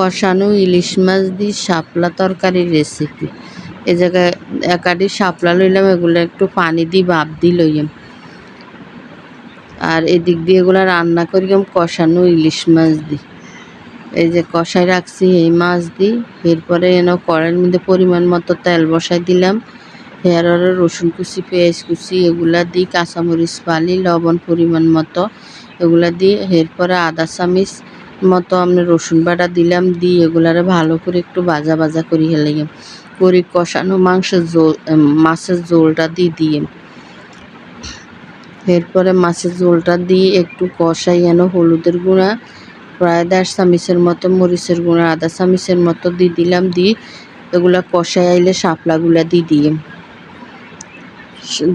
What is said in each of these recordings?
কষানো ইলিশ মাছ দিয়ে শাপলা তরকারির রেসিপি এ জায়গায় একাডি শাপলা লইলাম, এগুলো একটু পানি দিয়ে ভাপ দিয়ে লইম আর এদিক দিয়ে এগুলো রান্না করিলাম কষানো ইলিশ মাছ দিই এই যে কষাই রাখছি এই মাছ দিই এরপরে এন কড়াইয়ের মধ্যে পরিমাণ মতো তেল বসাই দিলাম। হেয়ার হেয়ারে রসুন কুচি, পেঁয়াজ কুচি, এগুলা দিই কাঁচামরিচ পালি লবণ পরিমাণ মতো এগুলা দিয়ে, এরপরে আদা চামিচ মতো আমি রসুন বাটা দিলাম, দিয়ে এগুলারে ভালো করে একটু ভাজা ভাজা করি হেলে করি কষানো মাংসের ঝোল মাছের ঝোলটা দিয়ে দিয়ে। এরপরে মাছের ঝোলটা দিয়ে একটু কষাই এনো হলুদের গুঁড়া, প্রায় দেড় চামিচের মতো মরিচের গুঁড়া, আধা চামিচের মতো দিয়ে দিলাম, দিয়ে এগুলা কষাই আইলে শাপলাগুলা দিয়ে দিয়ে।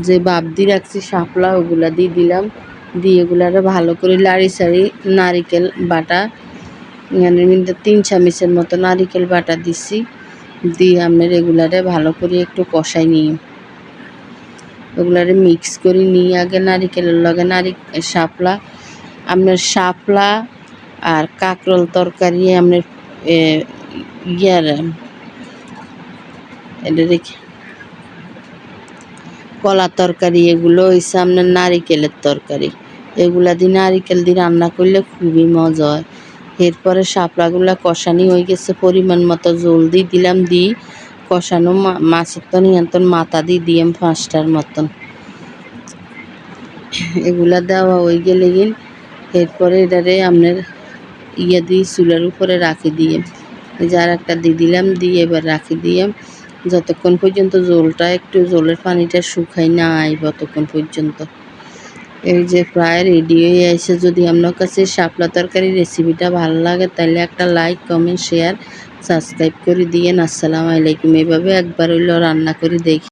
যে বাপ দিয়ে রাখছি শাপলা, ওগুলা দিয়ে দিলাম। দিয়ে এগুলারে ভালো করে লাড়ি সাড়ি নারিকেল বাটা, এখানে মধ্যে তিন চামিচের মতো নারিকেল বাটা দিছি, দিয়ে আপনার রেগুলারে ভালো করে একটু কষাই নিয়ে ওগুলারে মিক্স করে নিয়ে আগে নারিকেলের লগে নারি, শাপলা, আপনার শাপলা আর কাকরল তরকারি আপনার ইয়ার এটা দেখি, কলা তরকারি এগুলো হয়েছে আপনার নারিকেলের তরকারি। এগুলা দিয়ে নারিকেল দিয়ে রান্না করলে খুবই মজা হয়। এরপরে শাপলাগুলা কষানি হয়ে গেছে, পরিমাণ মতো জল দিয়ে দিলাম দিই কষানো মাছের তো নিয়ন্ত্রণ মাথা দিয়ে দিলাম পাঁচটার মতন। এগুলা দেওয়া হয়ে গেলে গিন এরপরে এটারে আপনার ইয়ে দিয়ে চুলার উপরে রাখি দিয়ে যার একটা দিয়ে দিলাম, দিয়ে এবার রাখি দিয়ে যতক্ষণ পর্যন্ত জলটা একটু জলের পানিটা শুকাই না আইব ততক্ষণ পর্যন্ত। এই যে প্রায় রেডি হয়ে আসে যদি আপনার কাছে শাপলা তরকারি রেসিপিটা ভালো লাগে, তাহলে একটা লাইক কমেন্ট শেয়ার সাবস্ক্রাইব করে দিয়েন। আসসালামু আলাইকুম। এভাবে একবার হইলেও রান্না করে দেখি।